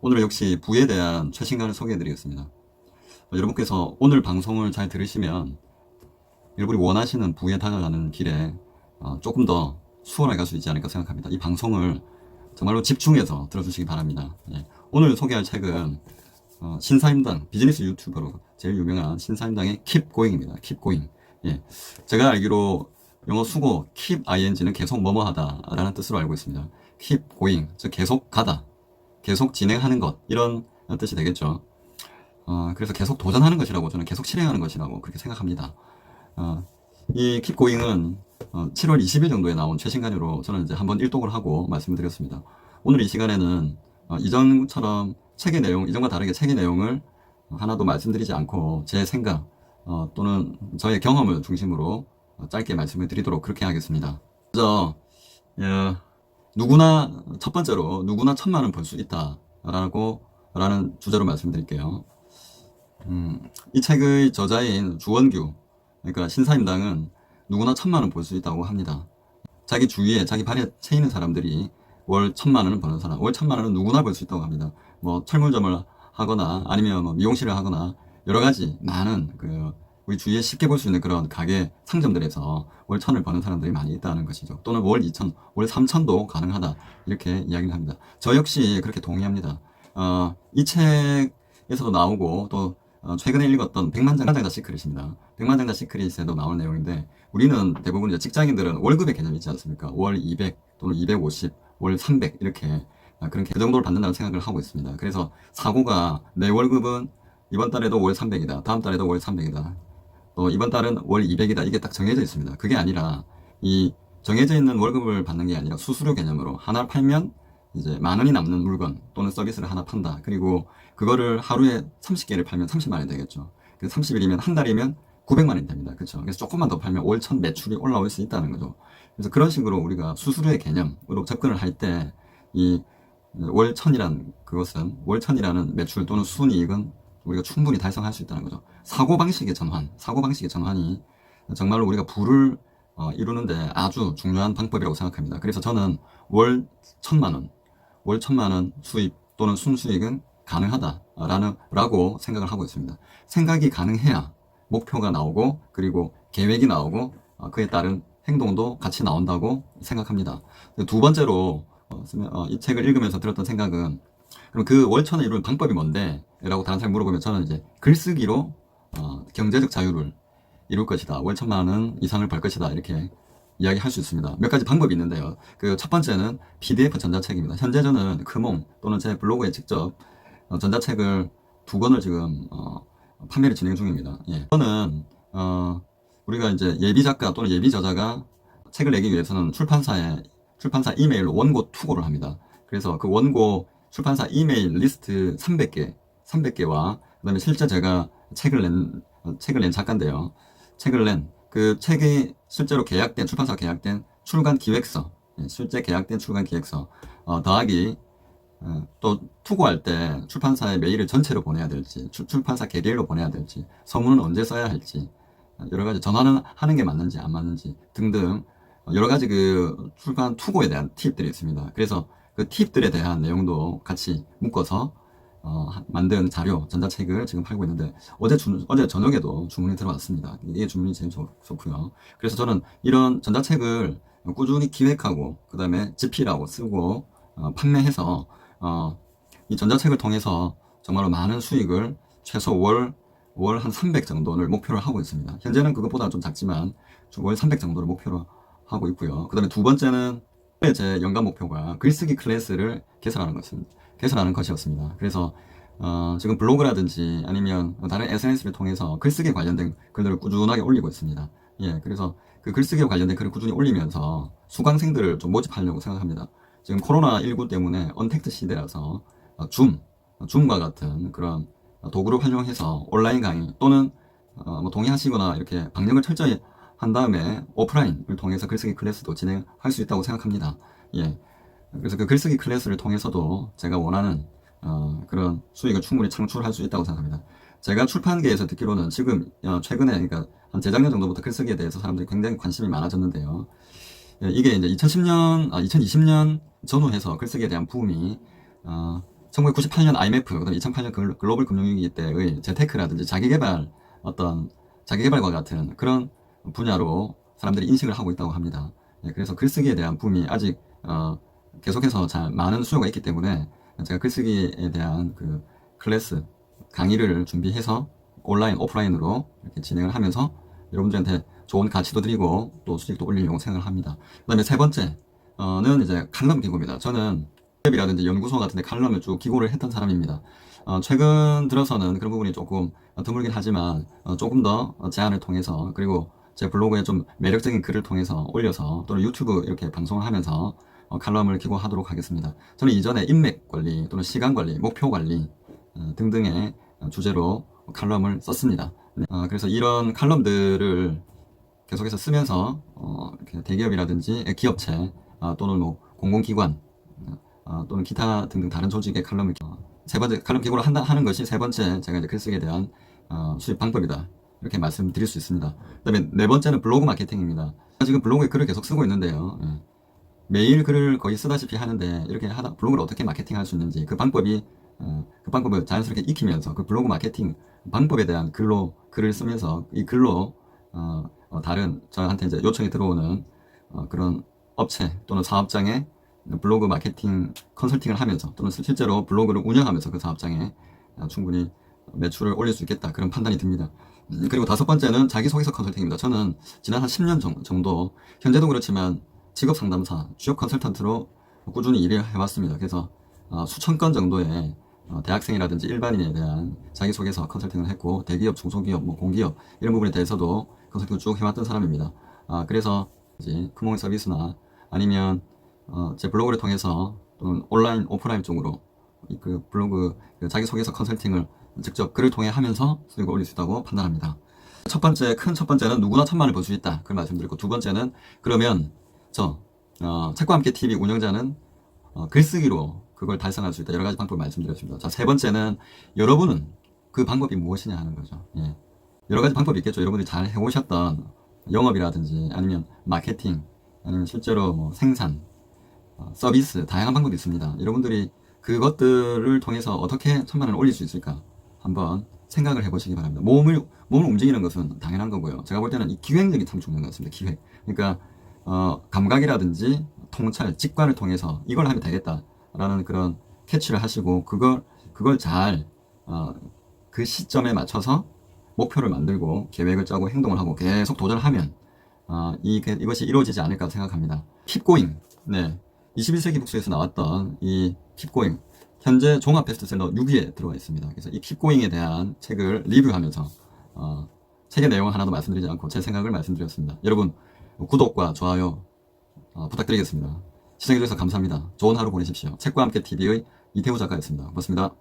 오늘 역시 부에 대한 최신간을 소개해드리겠습니다. 어, 여러분께서 오늘 방송을 잘 들으시면 여러분이 원하시는 부에 다가가는 길에 어, 조금 더 수월하게 갈 수 있지 않을까 생각합니다. 이 방송을 정말로 집중해서 들어주시기 바랍니다. 예. 오늘 소개할 책은 어, 신사임당 비즈니스 유튜버로 제일 유명한 신사임당의. Keep Going. 예. 제가 알기로 영어 수고 keep ing는 계속 뭐뭐하다라는 뜻으로 알고 있습니다. keep going 즉 계속 가다, 계속 진행하는 것 이런 뜻이 되겠죠. 어, 그래서 계속 도전하는 것이라고 저는 계속 실행하는 것이라고 그렇게 생각합니다. 어, 이 going은 어, 7월 20일 정도에 나온 최신간으로 저는 이제 한번 일독을 하고 말씀을 드렸습니다. 오늘 이 시간에는 어, 이전처럼 책의 내용, 이전과 다르게 책의 내용을 하나도 말씀드리지 않고 제 생각 어, 또는 저의 경험을 중심으로 어, 짧게 말씀을 드리도록 그렇게 하겠습니다. 먼저 예, 누구나 첫 번째로 누구나 천만 원 벌 수 있다라고 라는 주제로 말씀드릴게요. 음, 이 책의 저자인 주원규 그러니까 신사임당은 누구나 천만 원 벌 수 있다고 합니다. 자기 주위에 자기 발에 채이는 사람들이 월 천만 원을 버는 사람, 월 천만 원은 누구나 벌 수 있다고 합니다. 뭐 철물점을 하거나 아니면 뭐 미용실을 하거나 여러 가지 많은 그 우리 주위에 쉽게 볼 수 있는 그런 가게 상점들에서 월 천을 버는 사람들이 많이 있다는 것이죠. 또는 월 이천, 월 삼천도 가능하다 이렇게 이야기를 합니다. 저 역시 그렇게 동의합니다. 어, 이 책에서도 나오고 또 어, 최근에 읽었던 백만장자 시크릿입니다. 백만장자 시크릿에도 나올 내용인데 우리는 대부분 이제 직장인들은 월급의 개념이 있지 않습니까? 월 200 또는 250, 월 300 이렇게 아, 그런 그 정도를 받는다고 생각을 하고 있습니다. 그래서 사고가 내 월급은 이번 달에도 월 300이다. 다음 달에도 월 300이다. 또 이번 달은 월 200이다. 이게 딱 정해져 있습니다. 그게 아니라 이 정해져 있는 월급을 받는 게 아니라 수수료 개념으로 하나 팔면 이제 만 원이 남는 물건 또는 서비스를 하나 판다. 그리고 그거를 하루에 30개를 팔면 30만 원이 되겠죠. 그 30일이면 한 달이면 900만 원이 됩니다. 그렇죠. 그래서 조금만 더 팔면 월 천 매출이 올라올 수 있다는 거죠. 그래서 그런 식으로 우리가 수수료의 개념으로 접근을 할 때 이 월 천이란 그것은 월 천이라는 매출 또는 순이익은 우리가 충분히 달성할 수 있다는 거죠. 사고 방식의 전환, 사고 방식의 전환이 정말로 우리가 부를 어, 이루는데 아주 중요한 방법이라고 생각합니다. 그래서 저는 월 천만 원, 월 천만 원 수입 또는 순수익은 가능하다라는 라고 생각을 하고 있습니다. 생각이 가능해야 목표가 나오고 그리고 계획이 나오고 어, 그에 따른 행동도 같이 나온다고 생각합니다. 두 번째로 어, 어, 이 책을 읽으면서 들었던 생각은 그럼 그 월천을 이루는 방법이 뭔데? 라고 다른 사람이 물어보면 저는 이제 글쓰기로 어, 경제적 자유를 이룰 것이다. 월 천만 원 이상을 벌 것이다. 이렇게 이야기할 수 있습니다. 몇 가지 방법이 있는데요. 그 첫 번째는 PDF 전자책입니다. 현재 저는 크몽 또는 제 블로그에 직접 어, 전자책을 두 권을 지금 어, 판매를 진행 중입니다. 예. 저는 어, 우리가 이제 예비 작가 또는 예비 저자가 책을 내기 위해서는 출판사에 출판사 이메일로 원고 투고를 합니다. 그래서 그 원고 출판사 이메일 리스트 300개, 300개와 그다음에 실제 제가 책을 낸 어, 책을 낸 작가인데요. 책을 낸 그 책이 실제로 계약된 출판사 계약된 출간 기획서, 예, 실제 계약된 출간 기획서 어, 더하기 어, 또 투고할 때 출판사에 메일을 전체로 보내야 될지 출, 출판사 개개인로 보내야 될지 서문은 언제 써야 할지 어, 여러 가지 전화는 하는 게 맞는지 안 맞는지 등등 어, 여러 가지 그 출판 투고에 대한 팁들이 있습니다. 그래서 그 팁들에 대한 내용도 같이 묶어서 어, 하- 만든 자료 전자책을 지금 팔고 있는데 어제 주, 어제 저녁에도 주문이 들어왔습니다. 이게 주문이 제일 좋, 좋고요. 그래서 저는 이런 전자책을 꾸준히 기획하고 그 다음에 집필하고 쓰고 어, 판매해서 어, 이 전자책을 통해서 정말로 많은 수익을 최소 월 월 한 300 정도를 목표로 하고 있습니다. 현재는 그것보다 좀 작지만 월 300 정도를 목표로 하고 있고요. 그 다음에 두 번째는 제 연간 목표가 글쓰기 클래스를 개설하는 것입니다. 개설하는 것이었습니다. 그래서 어, 지금 블로그라든지 아니면 다른 SNS를 통해서 글쓰기 관련된 글들을 꾸준하게 올리고 있습니다. 예, 그래서 그 글쓰기와 관련된 글을 꾸준히 올리면서 수강생들을 좀 모집하려고 생각합니다. 지금 코로나19 때문에 언택트 시대라서 어, 줌, 어, 줌과 같은 그런 도구를 활용해서 온라인 강의 또는 어, 뭐 동의하시거나 이렇게 방역을 철저히 한 다음에 오프라인을 통해서 글쓰기 클래스도 진행할 수 있다고 생각합니다. 예. 그래서 그 글쓰기 클래스를 통해서도 제가 원하는 어, 그런 수익을 충분히 창출할 수 있다고 생각합니다. 제가 출판계에서 듣기로는 지금 어, 최근에 그러니까 한 재작년 정도부터 글쓰기에 대해서 사람들이 굉장히 관심이 많아졌는데요. 예, 이게 이제 2010년, 아, 2020년 전후해서 글쓰기에 대한 붐이 어, 1998년 IMF, 그다음에 2008년 글- 글로벌 금융위기 때의 재테크라든지 자기개발 어떤 자기개발과 같은 그런 분야로 사람들이 인식을 하고 있다고 합니다. 예, 그래서 글쓰기에 대한 붐이 아직 어, 계속해서 잘 많은 수요가 있기 때문에 제가 글쓰기에 대한 그 클래스 강의를 준비해서 온라인, 오프라인으로 이렇게 진행을 하면서 여러분들한테 좋은 가치도 드리고 또 수익도 올리려고 생각을 합니다. 그 다음에 세 번째는 이제 칼럼 기고입니다. 저는 웹이라든지 연구소 같은 데 칼럼을 쭉 기고를 했던 사람입니다. 어, 최근 들어서는 그런 부분이 조금 드물긴 하지만 어, 조금 더 제안을 통해서 그리고 제 블로그에 좀 매력적인 글을 통해서 올려서 또는 유튜브 이렇게 방송을 하면서 어, 칼럼을 기고하도록 하겠습니다. 저는 이전에 인맥 관리 또는 시간 관리, 목표 관리 어, 등등의 주제로 칼럼을 썼습니다. 네, 어, 그래서 이런 칼럼들을 계속해서 쓰면서 대기업이라든지 기업체 아, 또는 뭐 공공기관 어, 또는 기타 등등 다른 조직의 칼럼을 어, 세 번째 칼럼 기고를 한다 하는 것이 세 번째 제가 이제 글쓰기에 대한 어, 수입 방법이다 이렇게 말씀드릴 수 있습니다. 그다음에 네 번째는 블로그 마케팅입니다. 지금 블로그에 글을 계속 쓰고 있는데요. 예. 매일 글을 거의 쓰다시피 하는데 이렇게 하다 블로그를 어떻게 마케팅할 수 있는지 그 방법이 어, 그 방법을 자연스럽게 익히면서 그 블로그 마케팅 방법에 대한 글로 글을 쓰면서 이 글로 어, 어, 다른 저한테 이제 요청이 들어오는 어, 그런 업체 또는 사업장에 블로그 마케팅 컨설팅을 하면서 또는 실제로 블로그를 운영하면서 그 사업장에 어, 충분히 매출을 올릴 수 있겠다 그런 판단이 듭니다. 음, 그리고 다섯 번째는 자기소개서 컨설팅입니다. 저는 지난 한 10년 정- 정도 현재도 그렇지만 직업 상담사, 취업 컨설턴트로 꾸준히 일을 해왔습니다. 그래서 어, 수천 건 정도의 어, 대학생이라든지 일반인에 대한 자기소개서 컨설팅을 했고 대기업, 중소기업, 뭐 공기업 이런 부분에 대해서도 컨설팅을 쭉 해왔던 사람입니다. 아, 그래서 이제 크몽 서비스나 아니면 어, 제 블로그를 통해서 또는 온라인, 오프라인 쪽으로 이그 블로그 그 자기소개서 컨설팅을 직접 글을 통해 하면서 수익을 올릴 수 있다고 판단합니다. 첫 번째, 큰 첫 번째는 누구나 천만을 벌 수 있다. 그걸 말씀드렸고, 두 번째는 그러면 저, 어, 책과 함께 TV 운영자는 어, 글쓰기로 그걸 달성할 수 있다. 여러 가지 방법을 말씀드렸습니다. 자, 세 번째는 여러분은 그 방법이 무엇이냐 하는 거죠. 예. 여러 가지 방법이 있겠죠. 여러분들이 잘 해오셨던 영업이라든지 아니면 마케팅, 아니면 실제로 뭐 생산, 어, 서비스, 다양한 방법이 있습니다. 여러분들이 그것들을 통해서 어떻게 천만 원을 올릴 수 있을까? 한번 생각을 해보시기 바랍니다. 몸을, 몸을 움직이는 것은 당연한 거고요. 제가 볼 때는 이 기획력이 참 중요한 것 같습니다. 기획. 그러니까, 어, 감각이라든지 통찰, 직관을 통해서 이걸 하면 되겠다라는 그런 캐치를 하시고, 그걸, 그걸 잘, 어, 그 시점에 맞춰서 목표를 만들고 계획을 짜고 행동을 하고 계속 도전하면, 어, 이, 이것이 이루어지지 않을까 생각합니다. 킵고잉. 네. 21세기 북스에서 나왔던 이 킵고잉. 현재 종합 베스트셀러 6위에 들어가 있습니다. 그래서 이 킵고잉에 대한 책을 리뷰하면서 어, 책의 내용은 하나도 말씀드리지 않고 제 생각을 말씀드렸습니다. 여러분 구독과 좋아요 어, 부탁드리겠습니다. 시청해주셔서 감사합니다. 좋은 하루 보내십시오. 책과 함께 TV의 이태우 작가였습니다. 고맙습니다.